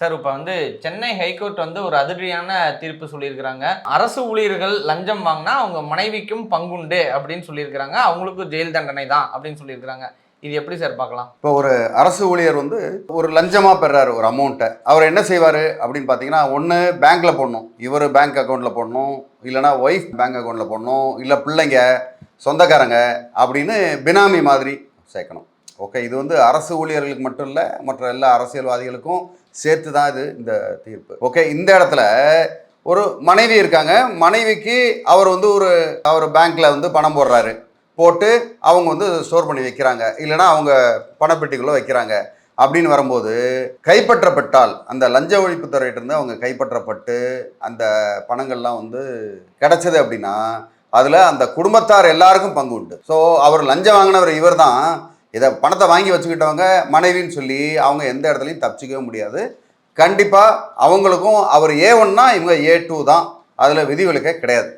Sir இப்போ வந்து Chennai high court வந்து ஒரு அதிரடியான தீர்ப்பு சொல்லியிருக்கிறாங்க. அரசு ஊழியர்கள் லஞ்சம் வாங்கினா அவங்க மனைவிக்கும் பங்குண்டு அப்படின்னு சொல்லியிருக்கிறாங்க. அவங்களுக்கும் ஜெயில் தண்டனை தான் அப்படின்னு சொல்லியிருக்கிறாங்க. இது எப்படி சார் பார்க்கலாம்? இப்போ ஒரு அரசு ஊழியர் வந்து ஒரு லஞ்சமாக பெறாரு ஒரு அமௌண்ட்டை அவர் என்ன செய்வார் அப்படின்னு பார்த்தீங்கன்னா ஒன்று பேங்க்கில் போடணும். இவர் பேங்க் அக்கௌண்ட்டில் போடணும். இல்லைனா ஒய்ஃப் பேங்க் அக்கௌண்ட்டில் போடணும். இல்லை பிள்ளைங்க சொந்தக்காரங்க அப்படின்னு பினாமி மாதிரி சேர்க்கணும். ஓகே இது வந்து அரசு ஊழியர்களுக்கு மட்டும் இல்லை மற்ற எல்லா அரசியல்வாதிகளுக்கும் சேர்த்து தான் இது இந்த தீர்ப்பு. ஓகே இந்த இடத்துல ஒரு மனைவி இருக்காங்க. மனைவிக்கு அவர் வந்து ஒரு அவர் பேங்க்கில் வந்து பணம் போடுறாரு. போட்டு அவங்க வந்து ஸ்டோர் பண்ணி வைக்கிறாங்க. இல்லைன்னா அவங்க பணப்பெட்டிக்குள்ளே வைக்கிறாங்க. அப்படின்னு வரும்போது கைப்பற்றப்பட்டால் அந்த லஞ்ச ஒழிப்புத்துறையிட்டிருந்து அவங்க கைப்பற்றப்பட்டு அந்த பணங்கள்லாம் வந்து கிடைச்சது அப்படின்னா அதில் அந்த குடும்பத்தார் எல்லாருக்கும் பங்கு உண்டு. ஸோ அவர் லஞ்சம் வாங்கினவர் இவர் தான் இதை பணத்தை வாங்கி வச்சுக்கிட்டவங்க மனைவின்னு சொல்லி அவங்க எந்த இடத்துலையும் தப்பிச்சிக்கவே முடியாது. கண்டிப்பாக அவங்களுக்கும் அவர் ஏ ஒன்னா இவங்க ஏ டூ தான். அதில் விதிவிலக்கே கிடையாது.